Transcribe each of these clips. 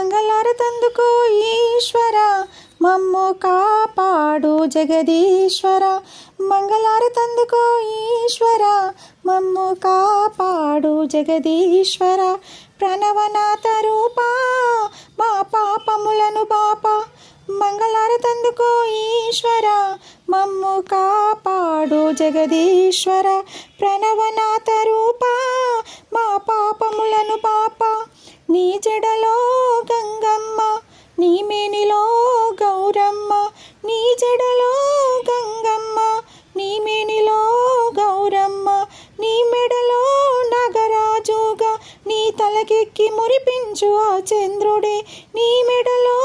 మంగళారతందుకో ఈశ్వర. మమ్ము కాపాడు జగదీశ్వర. మంగళారతందుకో ఈశ్వర. మమ్ము కాపాడు జగదీశ్వర. ప్రణవనాథ రూపా మా పాపములను బాప. మంగళారతందుకో ఈశ్వర. మమ్ము కాపాడు జగదీశ్వర. ప్రణవనాథ రూపా మా పాపములను పాప నీ జడలో తలకెక్కి ఆ చంద్రుడే. నీ మెడలో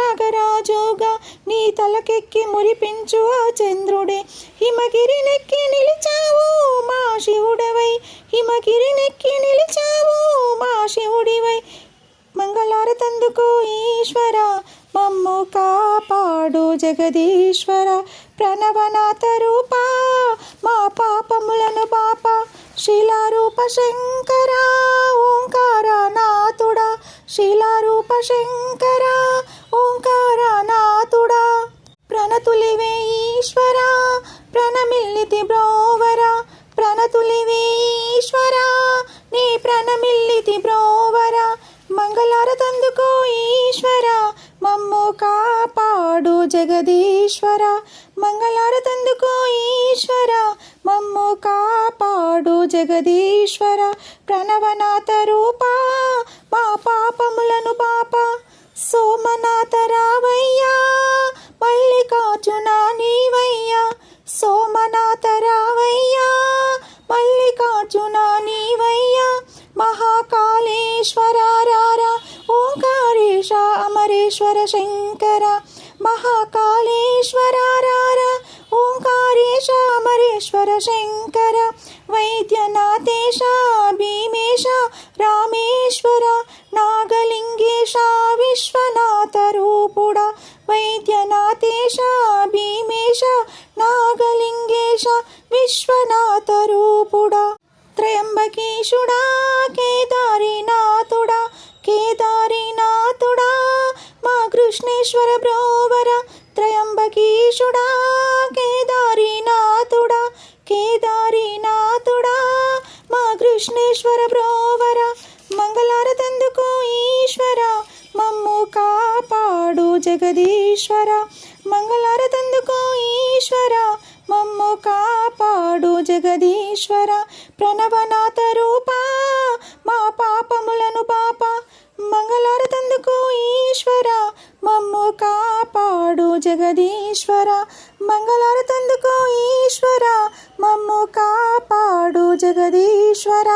నాగరాజుగా నీ తలకెక్కి మురిపించు ఆ చంద్రుడే. హిమగిరి నెక్కి నిలిచావు మా శివుడవై. హిమగిరి నెక్కి నిలిచావు మా శివుడివై. మంగళారతందుకో ఈశ్వర మమ్ము కాపాడు జగదీశ్వర. ప్రణవనాథ రూపా మా పాపములను బాపా శిలారూప శంకర ఓంకారనాథుడా. శిలారూప శంకర ఓంకారనాథుడా. ప్రణతులివే ఈశ్వర ప్రణమిల్లితి బ్రోవర. ప్రణతులివే ఈశ్వర నీ ప్రణమిల్లితి బ్రోవర. మంగళారతందుకో ఈశ్వర మమ్ము కాపాడు జగదీశ్వర మంగళారతందుకో ఈశ్వర మమ్ము కాపాడు జగదీశ్వర ప్రణవనాథ రూపా మా పాపములను పాప సోమనాథ రావయ్యా మల్లికార్జున నీవయ్యా సోమనాథ రావయ్యా మల్లికార్జున నీవయ్యా మహాకాళేశ్వర రారా ఓంకారేశ అమరేశ్వర శంకర మహాకాళేశ్వర రారా ఓంకారేశ అమరేశ్వర శంకర వైద్యనాథేశ భీమేశ రామేశ్వర నాగలింగేశ విశ్వనాథ రూపుడ వైద్యనాథేశ భీమేశ నాగలింగేశ విశ్వనాథ రూపుడ త్రయంబకేశుడా కృష్ణేశ్వర బ్రోవర త్రయంబకీషుడా కేదారీనాథుడా కేదారీనాథుడా మా కృష్ణేశ్వర బ్రోవర మంగళారతందుకో ఈశ్వర మమ్ము కాపాడు జగదీశ్వర మంగళారతందుకో ఈశ్వర మమ్ము కాపాడు జగదీశ్వర ప్రణవనాథరు మమ్ము కాపాడు జగదీశ్వర మంగళారతందుకో ఈశ్వర మమ్ము కాపాడు జగదీశ్వర.